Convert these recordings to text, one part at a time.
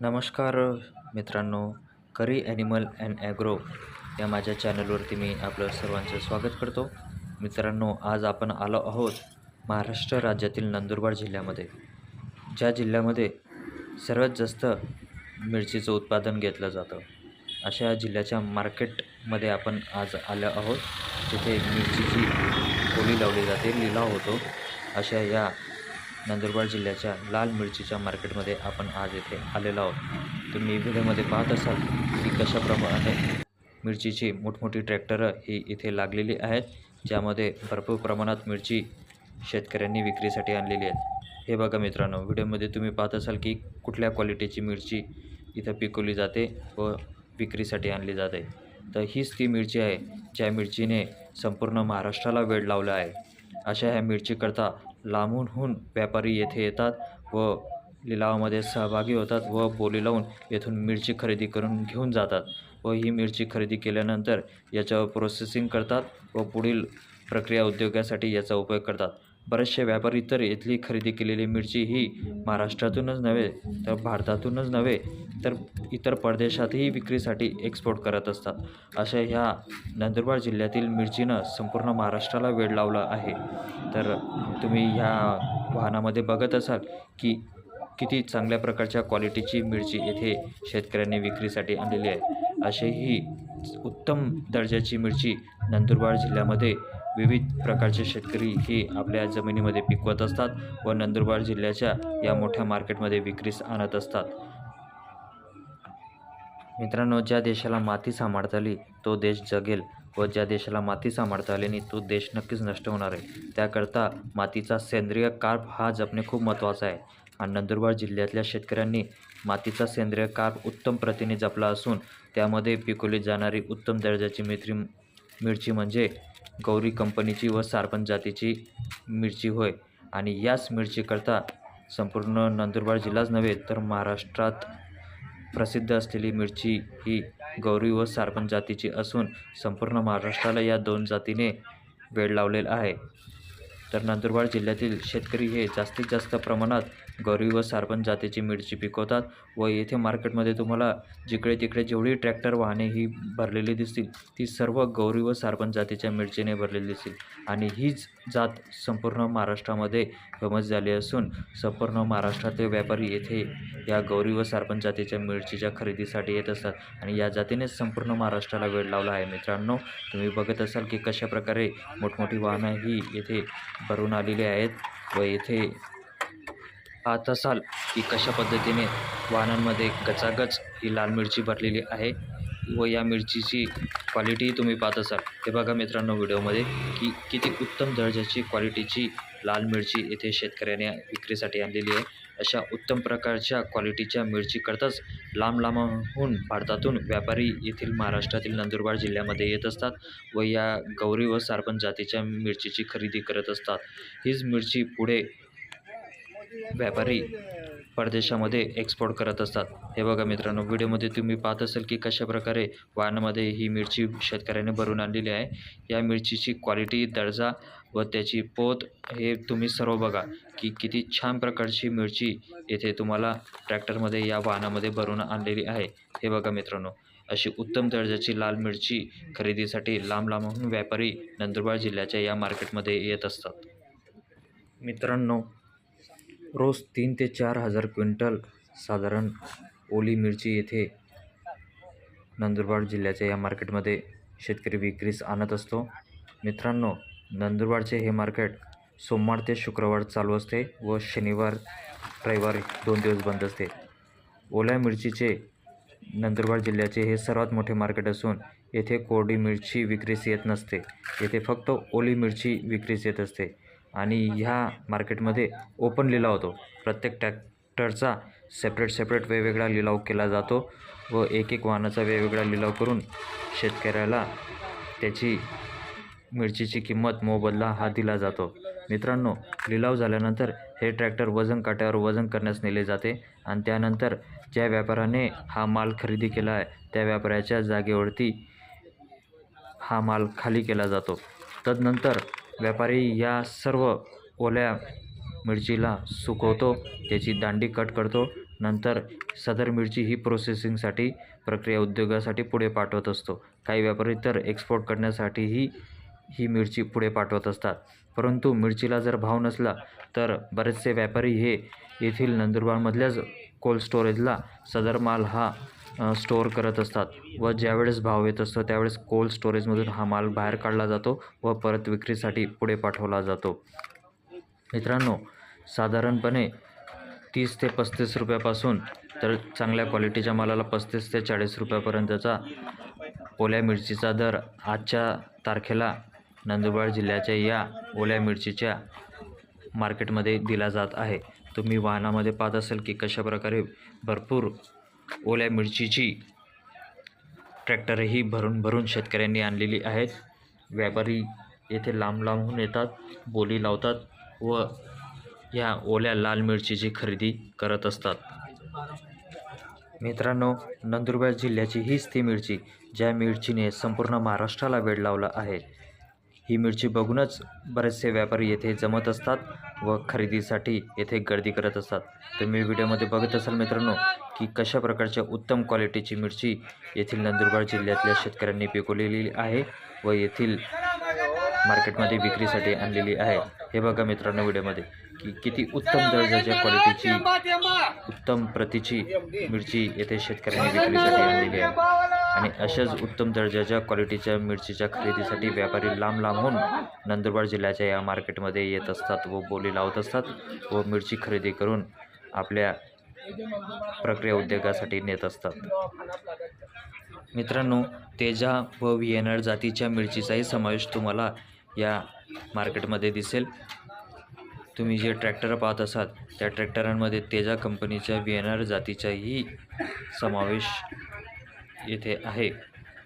नमस्कार मित्रांनो करी animal and agro या माझ्या चॅनलवरती मी आपलं सर्वांचं स्वागत करतो. मित्रांनो आज आपण आलो आहोत महाराष्ट्र राज्यातील नंदुरबार जिल्ह्यामध्ये ज्या जिल्ह्यामध्ये सर्वात जास्त मिरचीचं उत्पादन घेतलं जातं. अशा जिल्ह्याच्या मार्केटमध्ये आपण आज आलो आहोत. तिथे मिरचीची बोली लावली जाते लिलाव होतो. अशा या नंदुरबार जिल्ह्याच्या लाल मिरचीच्या मार्केटमध्ये आपण आज येथे आलेलो आहोत. तुम्ही व्हिडिओमध्ये पाहत असाल की कशाप्रमाणे मिरचीची मोठमोठी ट्रॅक्टरं ही इथे लागलेली आहेत ज्यामध्ये भरपूर प्रमाणात मिरची शेतकऱ्यांनी विक्रीसाठी आणलेली आहेत. हे बघा मित्रांनो व्हिडिओमध्ये तुम्ही पाहत असाल की कुठल्या क्वालिटीची मिरची इथं पिकवली जाते व विक्रीसाठी आणली जाते. तर हीच ती मिरची आहे ज्या मिरचीने संपूर्ण महाराष्ट्राला वेळ लावला आहे. अशा ह्या मिरचीकरता लांबूनहून व्यापारी येथे येतात व लिलावामध्ये सहभागी होतात व बोली लावून येथून मिरची खरेदी करून घेऊन जातात व ही मिरची खरेदी केल्यानंतर याच्यावर प्रोसेसिंग करतात व पुढील प्रक्रिया उद्योगासाठी याचा उपयोग करतात. बरेचसे व्यापारी तर इथली खरेदी केलेली मिरची ही महाराष्ट्रातूनच नव्हे तर भारतातूनच नव्हे तर इतर परदेशातही विक्रीसाठी एक्सपोर्ट करत असतात. अशा ह्या नंदुरबार जिल्ह्यातील मिरचीनं संपूर्ण महाराष्ट्राला वेळ लावला आहे. तर तुम्ही ह्या वाहनामध्ये बघत असाल की किती चांगल्या प्रकारच्या क्वालिटीची मिरची येथे शेतकऱ्यांनी विक्रीसाठी आणलेली आहे. अशी ही उत्तम दर्जाची मिरची नंदुरबार जिल्ह्यामध्ये विविध प्रकारचे शेतकरी हे आपल्या जमिनीमध्ये पिकवत असतात व नंदुरबार जिल्ह्याच्या या मोठ्या मार्केटमध्ये विक्रीस आणत असतात. मित्रांनो ज्या देशाला माती सांभाळता आली तो देश जगेल व ज्या देशाला माती सांभाळता आली नाही तो देश नक्कीच नष्ट होणार आहे. त्याकरता मातीचा सेंद्रिय कार्प हा जपणे खूप महत्त्वाचा आहे. आणि नंदुरबार जिल्ह्यातल्या शेतकऱ्यांनी मातीचा सेंद्रिय कार्प उत्तम प्रतीने जपला असून त्यामध्ये पिकवली जाणारी उत्तम दर्जाची मित्री मिरची म्हणजे गौरी कंपनीची व सारपंच जातीची मिरची होय. आणि याच मिरचीकरता संपूर्ण नंदुरबार जिल्हाच नव्हे तर महाराष्ट्रात प्रसिद्ध असलेली मिरची ही गौरी व सारपंच जातीची असून संपूर्ण महाराष्ट्राला या दोन जातीने वेळ लावलेला आहे. तर नंदुरबार जिल्ह्यातील शेतकरी हे जास्तीत जास्त प्रमाणात गौरी व सारपंच जातीची मिरची पिकवतात व येथे मार्केटमध्ये तुम्हाला जिकडे तिकडे जेवढी ट्रॅक्टर वाहने ही भरलेली दिसतील ती सर्व गौरी व सारपंच जातीच्या मिरचीने भरलेली दिसतील. आणि हीच जात संपूर्ण महाराष्ट्रामध्ये फेमस झाली असून संपूर्ण महाराष्ट्रातील व्यापारी येथे या गौरी व सारपंच जातीच्या मिरचीच्या खरेदीसाठी येत असतात. आणि या जातीने संपूर्ण महाराष्ट्राला वेळ लावला आहे. मित्रांनो तुम्ही बघत असाल की कशा प्रकारे मोठमोठी वाहनं ही येथे भरून आलेली आहेत व येथे पाहत असाल की कशा पद्धतीने वाहनांमध्ये गचागच ही लाल मिरची भरलेली आहे व या मिरचीची क्वालिटीही तुम्ही पाहत असाल. हे बघा मित्रांनो व्हिडिओमध्ये की किती उत्तम दर्जाची क्वालिटीची लाल मिरची येथे शेतकऱ्याने विक्रीसाठी आणलेली आहे. अशा उत्तम प्रकारच्या क्वालिटीच्या मिरचीकरताच लांब लांबहून भारतातून व्यापारी येथील महाराष्ट्रातील नंदुरबार जिल्ह्यामध्ये येत असतात व या गौरी व सारपण जातीच्या मिरचीची खरेदी करत असतात. हीच मिरची पुढे व्यापारी परदेशामध्ये एक्सपोर्ट करत असतात. हे बघा मित्रांनो व्हिडिओमध्ये तुम्ही पाहत असाल की कशा प्रकारे वाहनामध्ये ही मिरची शेतकऱ्याने भरून आणलेली आहे. या मिरचीची क्वालिटी दर्जा व त्याची पोत हे तुम्ही सर्व बघा की किती छान प्रकारची मिरची येथे तुम्हाला ट्रॅक्टरमध्ये या वाहनामध्ये भरून आणलेली आहे. हे बघा मित्रांनो अशी उत्तम दर्जाची लाल मिरची खरेदीसाठी लांब लांबहून व्यापारी नंदुरबार जिल्ह्याच्या या मार्केटमध्ये येत असतात. मित्रांनो रोज तीन ते चार हजार क्विंटल साधारण ओली मिरची येथे नंदुरबार जिल्ह्याच्या या मार्केटमध्ये शेतकरी विक्रीस आणत असतो. मित्रांनो नंदुरबारचे हे मार्केट सोमवार ते शुक्रवार चालू असते व शनिवार रविवार दोन दिवस बंद असते. ओल्या मिरचीचे नंदुरबार जिल्ह्याचे हे सर्वात मोठे मार्केट असून येथे कोरडी मिरची विक्रीस येत नसते. येथे फक्त ओली मिरची विक्रीस येत असते. आणि ह्या मार्केटमध्ये ओपन लिलाव होतो. प्रत्येक ट्रॅक्टरचा सेपरेट सेपरेट वेगवेगळा लिलाव केला जातो व एक एक वाहनाचा वेगवेगळा लिलाव करून शेतकऱ्याला त्याची मिरचीची किंमत मोबदला हा दिला जातो. मित्रांनो लिलाव झाल्यानंतर हे ट्रॅक्टर वजन काट्यावर वजन करण्यास नेले जाते आणि त्यानंतर ज्या व्यापाऱ्याने हा माल खरेदी केला आहे त्या व्यापाऱ्याच्या जागेवरती हा माल खाली केला जातो. तदनंतर व्यापारी या सर्व ओल्या मिरचीला सुकवतो त्याची दांडी कट करतो नंतर सदर मिरची ही प्रोसेसिंगसाठी प्रक्रिया उद्योगासाठी पुढे पाठवत असतो. काही व्यापारी तर एक्सपोर्ट करण्यासाठीही ही मिरची पुढे पाठवत असतात. परंतु मिरचीला जर भाव नसला तर बरेचसे व्यापारी हे येथील नंदुरबारमधल्याच कोल्ड स्टोरेजला सदर माल हा स्टोअर करत असतात. व ज्यावेळेस भाव येत असतो त्यावेळेस कोल्ड स्टोरेजमधून हा माल बाहेर काढला जातो व परत विक्रीसाठी पुढे पाठवला जातो. मित्रांनो साधारणपणे तीस ते पस्तीस रुपयापासून तर चांगल्या क्वालिटीच्या मालाला पस्तीस ते चाळीस रुपयापर्यंतचा ओल्या मिरचीचा दर आजच्या तारखेला नंदुरबार जिल्ह्याच्या या ओल्या मिरचीच्या मार्केटमध्ये दिला जात आहे. तुम्ही वाहनामध्ये पाहत असाल की कशाप्रकारे भरपूर ओल्या मिरचीची ट्रॅक्टरही भरून भरून शेतकऱ्यांनी आणलेली आहेत. व्यापारी येथे लांब लांबहून येतात बोली लावतात व या ओल्या लाल मिरचीची खरेदी करत असतात. मित्रांनो नंदुरबार जिल्ह्याची हीच ती मिरची ज्या मिरचीने संपूर्ण महाराष्ट्राला वेड लावला आहे. ही मिरची बघूनच बरेचसे व्यापारी येथे जमत असतात व खरेदीसाठी येथे गर्दी करत असतात. तुम्ही व्हिडिओमध्ये बघत असाल मित्रांनो की कशा प्रकारच्या उत्तम क्वालिटीची मिरची येथील नंदुरबार जिल्ह्यातल्या शेतकऱ्यांनी पिकवलेली आहे व येथील मार्केटमध्ये विक्रीसाठी आणलेली आहे. हे बघा मित्रांनो व्हिडिओमध्ये की किती उत्तम दर्जाच्या क्वालिटीची उत्तम प्रतीची मिरची येथे शेतकऱ्यांनी विक्रीसाठी आणलेली आहे. आणि अशाच उत्तम दर्जाच्या क्वालिटीच्या मिरचीच्या खरेदीसाठी व्यापारी लांब लांबहून नंदुरबार जिल्ह्याच्या या मार्केटमध्ये येत असतात व बोली लावत असतात व मिरची खरेदी करून आपल्या प्रक्रिया उद्योगासाठी नेत असतात. मित्रांनो तेजा व व्हिएनर जातीच्या मिरचीचाही समावेश तुम्हाला या मार्केटमध्ये दिसेल. तुम्ही जे ट्रॅक्टर पाहत असाल त्या ट्रॅक्टरांमध्ये तेजा कंपनीच्या व्हिएनर जातीचाही समावेश येथे आहे.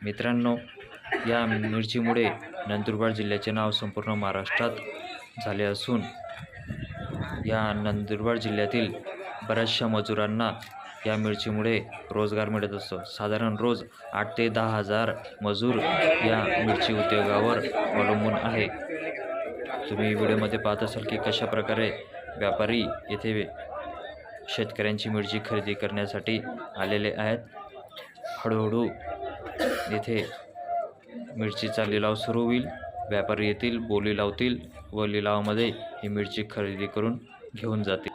मित्रांनो या मिरचीमुळे नंदुरबार जिल्ह्याचे नाव संपूर्ण महाराष्ट्रात झाले असून या नंदुरबार जिल्ह्यातील बऱ्याचशा मजुरांना या मिरचीमुळे रोजगार मिळत असतो. साधारण रोज आठ ते दहा हजार मजूर या मिरची उद्योगावर अवलंबून आहे. तुम्ही व्हिडिओमध्ये पाहत असाल की कशा प्रकारे व्यापारी येथे शेतकऱ्यांची मिरची खरेदी करण्यासाठी आलेले आहेत. हळूहळू येथे मिरचीचा लिलाव सुरू होईल. व्यापारी येतील बोली लावतील व लिलावामध्ये ही मिरची खरेदी करून घेऊन जातील.